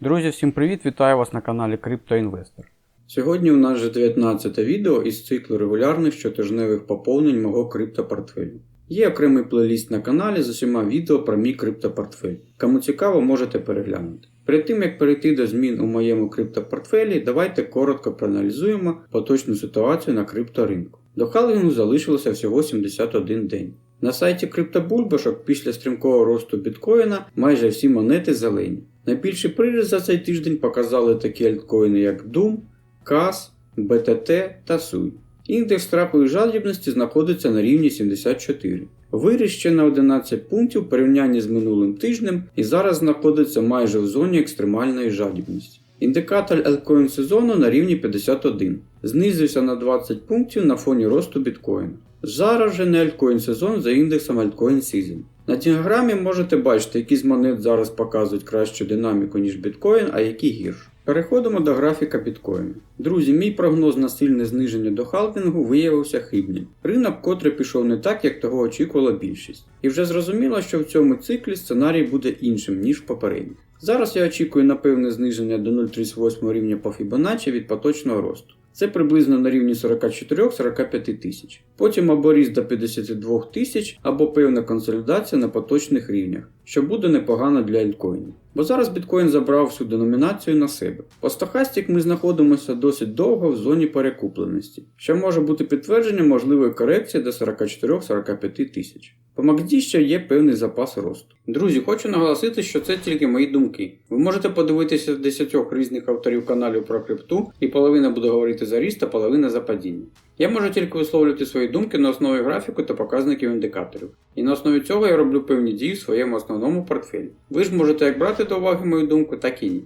Друзі, всім привіт! Вітаю вас на каналі CryptoInvestor. Сьогодні у нас вже 19 відео із циклу регулярних щотижневих поповнень мого криптопортфелю. Є окремий плейліст на каналі з усіма відео про мій криптопортфель. Кому цікаво, можете переглянути. Перед тим як перейти до змін у моєму криптопортфелі, давайте коротко проаналізуємо поточну ситуацію на крипторинку. До халвінгу залишилося всього 71 день. На сайті криптобульбашок після стрімкого росту біткоїна майже всі монети зелені. Найбільший приріст за цей тиждень показали такі альткоїни, як Doom, CAS, BTT та SUI. Індекс страхової жадібності знаходиться на рівні 74. Виріс ще на 11 пунктів в порівнянні з минулим тижнем і зараз знаходиться майже в зоні екстремальної жадібності. Індикатор альткоін сезону на рівні 51, знизився на 20 пунктів на фоні росту біткоїна. Зараз вже не альткоін сезон за індексом Altcoin Season. На діаграмі можете бачити, які з монет зараз показують кращу динаміку, ніж біткоін, а які гіршу. Переходимо до графіка біткоїну. Друзі, мій прогноз на сильне зниження до халвінгу виявився хибним. Ринок котре пішов не так, як того очікувала більшість. І вже зрозуміло, що в цьому циклі сценарій буде іншим, ніж в попередніх. Зараз я очікую на певне зниження до 0,38 рівня по Fibonacci від поточного росту. Це приблизно на рівні 44-45 тисяч. Потім або ріст до 52 тисяч, або певна консолідація на поточних рівнях, що буде непогано для альткоїнів. Бо зараз біткоін забрав всю деномінацію на себе. По стохастик ми знаходимося досить довго в зоні перекупленості, що може бути підтвердженням можливої корекції до 44-45 тисяч. По MACD є певний запас росту. Друзі, хочу наголосити, що це тільки мої думки. Ви можете подивитися 10 різних авторів каналів про крипту, і половина буде говорити за ріст, а половина за падіння. Я можу тільки висловлювати свої думки на основі графіку та показників індикаторів. І на основі цього я роблю певні дії в своєму основному портфелі. Ви ж можете як брати до уваги мою думку, так і ні.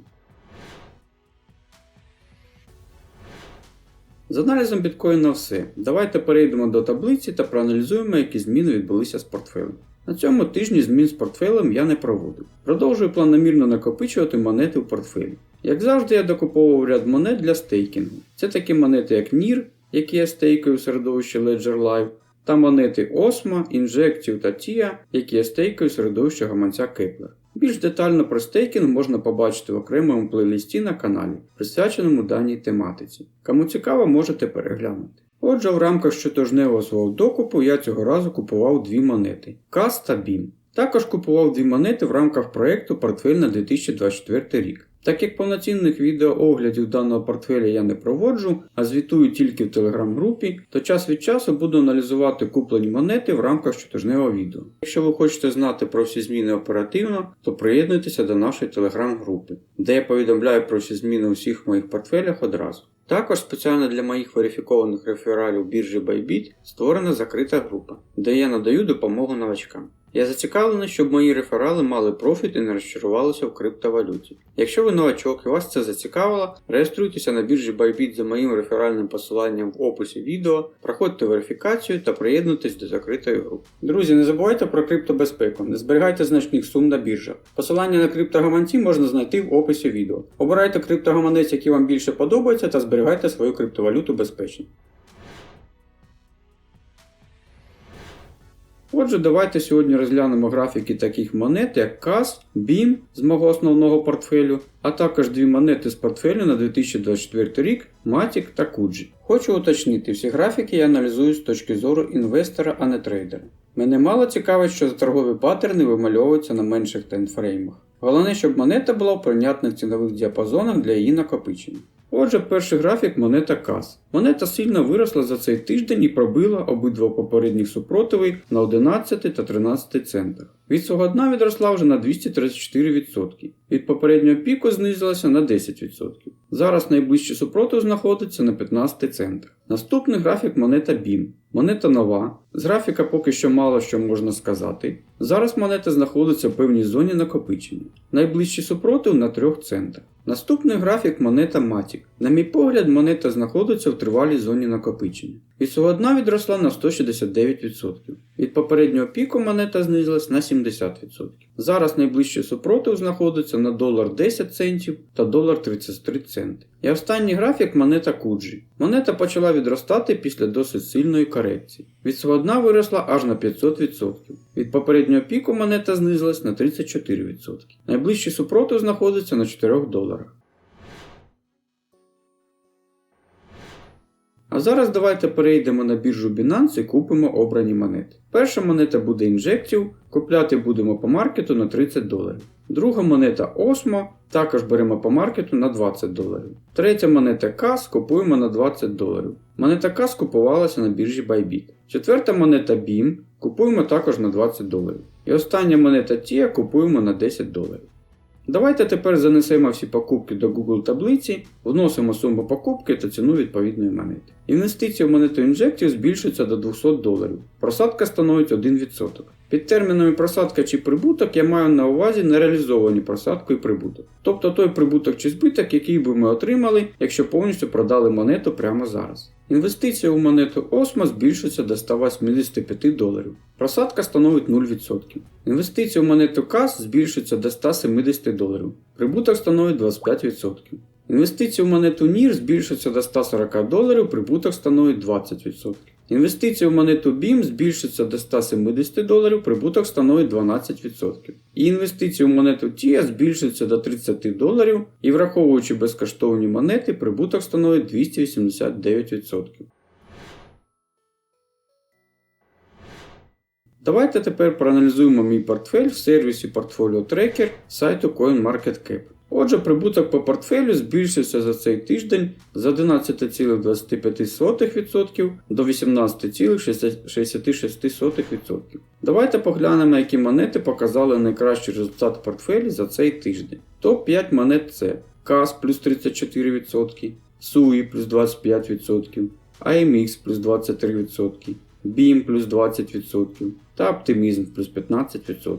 З аналізом біткоїна все. Давайте перейдемо до таблиці та проаналізуємо, які зміни відбулися з портфелем. На цьому тижні змін з портфелем я не проводив. Продовжую планомірно накопичувати монети в портфелі. Як завжди, я докуповував ряд монет для стейкінгу. Це такі монети, як NIR, які я стейкаю в середовищі Ledger Live, та монети Osmo, Injective та TIA, які я стейкаю в середовищі гаманця Kepler. Більш детально про стейкінг можна побачити в окремому плейлисті на каналі, присвяченому даній тематиці. Кому цікаво, можете переглянути. Отже, в рамках щотижневого свого докупу я цього разу купував дві монети КАС та BIM. Також купував дві монети в рамках проєкту Портфель на 2024 рік. Так як повноцінних відеооглядів даного портфеля я не проводжу, а звітую тільки в телеграм-групі, то час від часу буду аналізувати куплені монети в рамках щотижневого відео. Якщо ви хочете знати про всі зміни оперативно, то приєднуйтеся до нашої телеграм-групи, де я повідомляю про всі зміни у всіх моїх портфелях одразу. Також спеціально для моїх верифікованих рефералів біржі Bybit створена закрита група, де я надаю допомогу новачкам. Я зацікавлений, щоб мої реферали мали профіт і не розчарувалися в криптовалюті. Якщо ви новачок і вас це зацікавило, реєструйтеся на біржі Bybit за моїм реферальним посиланням в описі відео, проходьте верифікацію та приєднуйтесь до закритої групи. Друзі, не забувайте про криптобезпеку, не зберігайте значних сум на біржах. Посилання на криптогаманці можна знайти в описі відео. Обирайте криптогаманець, який вам більше подобається, та зберігайте свою криптовалюту безпечно. Отже, давайте сьогодні розглянемо графіки таких монет, як CAS, BIM з мого основного портфелю, а також дві монети з портфелю на 2024 рік Matic та Kuji. Хочу уточнити, всі графіки я аналізую з точки зору інвестора, а не трейдера. Мене мало цікавить, що торгові паттерни вимальовуються на менших таймфреймах. Головне, щоб монета була в прийнятних цінових діапазонах для її накопичення. Отже, перший графік монета КАС. Монета сильно виросла за цей тиждень і пробила обидва попередніх супротивий на 11 та 13 центах. Від свого дна відросла вже на 234%. Від попереднього піку знизилася на 10%. Зараз найближчий супротив знаходиться на 15 центах. Наступний графік монета BIM. Монета нова. З графіка поки що мало що можна сказати. Зараз монета знаходиться в певній зоні накопичення. Найближчий супротив на 3 центах. Наступний графік монета Matic. На мій погляд, монета знаходиться в тривалій зоні накопичення. І свого дна відросла на 169%. Від попереднього піку монета знизилась на 70%. Зараз найближчий супротив знаходиться на долар 10 центів та долар 33 центи. І останній графік монета Куджі. Монета почала відростати після досить сильної корекції. Від свого дна виросла аж на 500%. Від попереднього піку монета знизилась на 34%. Найближчий супротив знаходиться на 4 доларах. А зараз давайте перейдемо на біржу Binance і купимо обрані монети. Перша монета буде Injective, купляти будемо по маркету на 30 доларів. Друга монета Osmo, також беремо по маркету на 20 доларів. Третя монета CAS купуємо на 20 доларів. Монета CAS купувалася на біржі Bybit. Четверта монета BIM купуємо також на 20 доларів. І остання монета TIA купуємо на 10 доларів. Давайте тепер занесемо всі покупки до Google таблиці, вносимо суму покупки та ціну відповідної монети. Інвестиція в монету Injective збільшується до 200 доларів. Просадка становить 1%. Під термінами просадка чи прибуток я маю на увазі нереалізовані просадку і прибуток. Тобто той прибуток чи збиток, який би ми отримали, якщо повністю продали монету прямо зараз. Інвестиція у монету Osmo збільшується до 185 доларів. Просадка становить 0%. Інвестиція у монету CAS збільшується до 170 доларів. Прибуток становить 25%. Інвестиція в монету NIR збільшується до 140 доларів, прибуток становить 20%. Інвестиція в монету BIM збільшиться до 170 доларів, прибуток становить 12%. І інвестиція в монету TIA збільшиться до 30 доларів і враховуючи безкоштовні монети, прибуток становить 289%. Давайте тепер проаналізуємо мій портфель в сервісі Portfolio Tracker сайту CoinMarketCap. Отже, прибуток по портфелю збільшився за цей тиждень з 11,25% до 18,66%. Давайте поглянемо, які монети показали найкращий результат портфелі за цей тиждень. Топ-5 монет це CAS плюс 34%, SUI плюс 25%, AMX плюс 23%, BIM плюс 20% та Optimism плюс 15%.